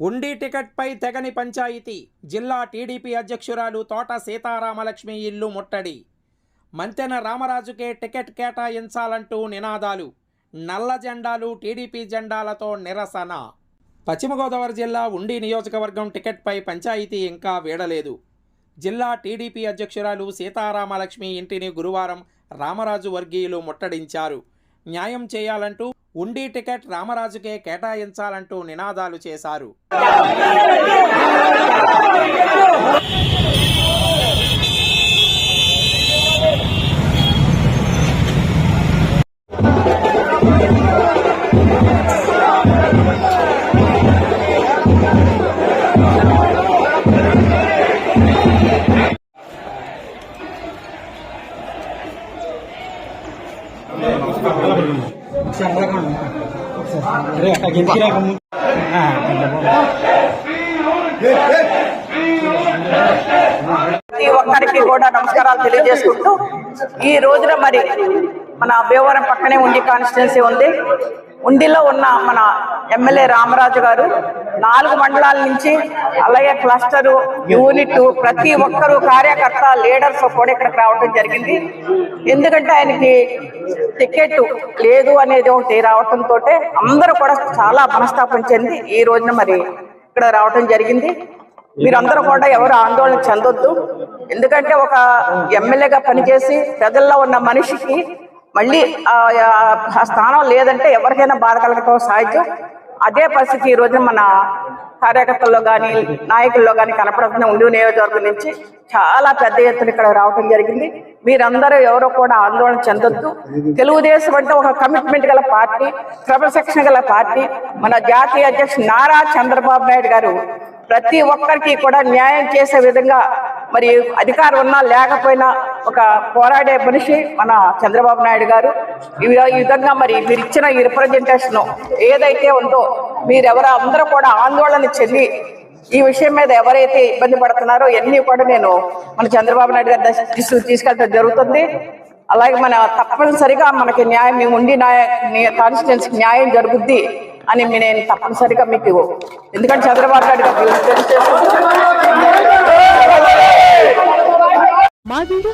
ఉండి టికెట్పై తెగని పంచాయతీ. జిల్లా టీడీపీ అధ్యక్షురాలు తోట సీతారామలక్ష్మి ఇల్లు ముట్టడి. మంతెన రామరాజుకే టికెట్ కేటాయించాలంటూ నినాదాలు. నల్ల జెండాలు టీడీపీ జెండాలతో నిరసన. పశ్చిమ గోదావరి జిల్లా ఉండి నియోజకవర్గం టికెట్పై పంచాయతీ ఇంకా వీడలేదు. జిల్లా టీడీపీ అధ్యక్షురాలు సీతారామలక్ష్మి ఇంటిని గురువారం రామరాజు వర్గీయులు ముట్టడించారు. న్యాయం చేయాలంటూ ఉండి టికెట్ రామరాజుకే కేటాయించాలంటూ నినాదాలు చేశారు. అరే అట్లా గెలిచిరాక ముందు ప్రతి ఒక్కరికి కూడా నమస్కారాలు తెలియజేసుకుంటూ ఈ రోజున మరి మన భీమవరం పక్కనే ఉండి కాన్స్టిట్యున్సీ ఉంది. ఉండిలో ఉన్న మన ఎమ్మెల్యే రామరాజు గారు నాలుగు మండలాల నుంచి అలాగే క్లస్టర్ యూనిట్ ప్రతి ఒక్కరు కార్యకర్త లీడర్స్ కూడా ఇక్కడికి రావడం జరిగింది. ఎందుకంటే ఆయనకి టికెట్ లేదు అనేది ఒకటి రావడంతో అందరూ కూడా చాలా మనస్తాపం చెంది ఈ రోజున మరి ఇక్కడ రావడం జరిగింది. మీరందరూ కూడా ఎవరు ఆందోళన చెందొద్దు. ఎందుకంటే ఒక ఎమ్మెల్యేగా పనిచేసి ప్రజల్లో ఉన్న మనిషికి మళ్ళీ ఆ స్థానం లేదంటే ఎవరికైనా బాధ కలగటం సాధ్యం. అదే పరిస్థితి ఈ రోజున మన కార్యకర్తల్లో కానీ నాయకుల్లో కానీ కనపడుతున్న ఉండి నియోజకవర్గం నుంచి చాలా పెద్ద ఎత్తున ఇక్కడ రావడం జరిగింది. మీరందరూ ఎవరో కూడా ఆందోళన చెందొద్దు. తెలుగుదేశం అంటే ఒక కమిట్మెంట్ గల పార్టీ క్రమశిక్షణ గల పార్టీ. మన జాతీయ అధ్యక్షుడు నారా చంద్రబాబు నాయుడు గారు ప్రతి ఒక్కరికి కూడా న్యాయం చేసే విధంగా మరి అధికారం ఉన్నా లేకపోయినా ఒక పోరాడే మనిషి మన చంద్రబాబు నాయుడు గారు. ఈ ఈ విధంగా మరి మీరు ఇచ్చిన ఈ రిప్రజెంటేషన్ ఏదైతే ఉందో మీరెవరో అందరూ కూడా ఆందోళన చెంది ఈ విషయం మీద ఎవరైతే ఇబ్బంది పడుతున్నారో ఇవన్నీ కూడా నేను మన చంద్రబాబు నాయుడు గారి దృష్టికి తీసుకెళ్ళడం జరుగుతుంది. అలాగే మన తప్పనిసరిగా మనకి న్యాయం మేము ఉండి న్యాయ కాన్స్టిట్యున్సీకి న్యాయం జరుగుద్ది అని నేను తప్పనిసరిగా మీకు ఎందుకంటే చంద్రబాబు నాయుడు గారు మా